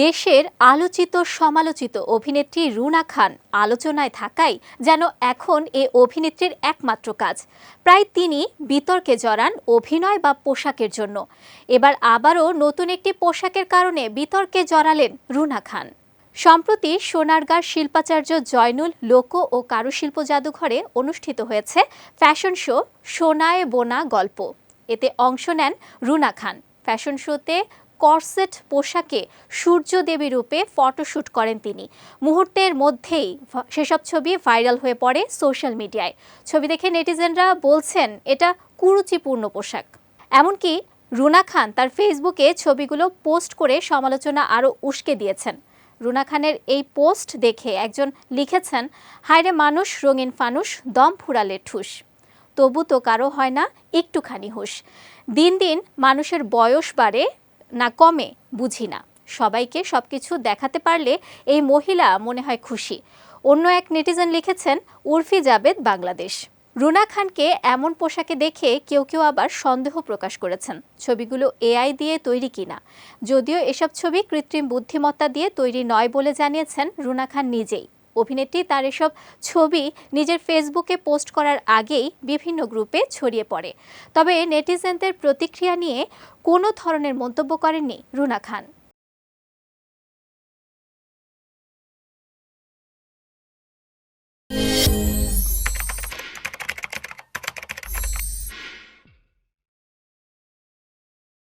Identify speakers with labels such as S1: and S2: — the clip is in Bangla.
S1: দেশের আলোচিত সমালোচিত অভিনেত্রী রুনা খান আলোচনায় থাকাই যেন এখন এ অভিনেত্রীর একমাত্র কাজ। প্রায় তিনি বিতর্কে জড়ান অভিনয় বা পোশাকের জন্য। এবার আবারও নতুন একটি পোশাকের কারণে বিতর্কে জড়ালেন রুনা খান। সম্প্রতি সোনারগাঁর শিল্পাচার্য জয়নুল লোক ও কারুশিল্প জাদুঘরে অনুষ্ঠিত হয়েছে ফ্যাশন শো সোনায় বোনা গল্প। এতে অংশ নেন রুনা খান। ফ্যাশন শোতে করসেট পোশাকে সূর্যদেবী রূপে ফটোশ্যুট করেন তিনি। মুহূর্তের মধ্যেই সেসব ছবি ভাইরাল হয়ে পড়ে সোশ্যাল মিডিয়ায়। ছবি দেখে নেটিজেনরা বলছেন, এটা কুরুচিপূর্ণ পোশাক। এমনকি রুনা খান তার ফেসবুকে ছবিগুলো পোস্ট করে সমালোচনা আরও উস্কে দিয়েছেন। রুনা খানের এই পোস্ট দেখে একজন লিখেছেন, হায়রে মানুষ, রঙিন ফানুষ, দম ফুরালে ঠুস। তবু তো কারও হয় না একটুখানি হুঁশ। দিন দিন মানুষের বয়স বাড়ে না কমে, বুঝি না। সবাইকে সবকিছু দেখাতে পারলে এই মহিলা মনে হয় খুশি। অন্য এক নেটিজেন লিখেছেন, উর্ফি জাবেদ বাংলাদেশ। রুনা খানকে এমন পোশাকে দেখে কেউ কেউ আবার সন্দেহ প্রকাশ করেছেন, ছবিগুলো এআই দিয়ে তৈরি কিনা যদিও এসব ছবি কৃত্রিম বুদ্ধিমত্তা দিয়ে তৈরি নয় বলে জানিয়েছেন রুনা খান নিজেই। অভিনেত্রী তার এসব ছবি নিজের ফেসবুকে পোস্ট করার আগেই বিভিন্ন গ্রুপে ছড়িয়ে পড়ে। তবে নেটিজেনদের প্রতিক্রিয়া নিয়ে কোনো ধরনের মন্তব্য করেননি রুনা খান।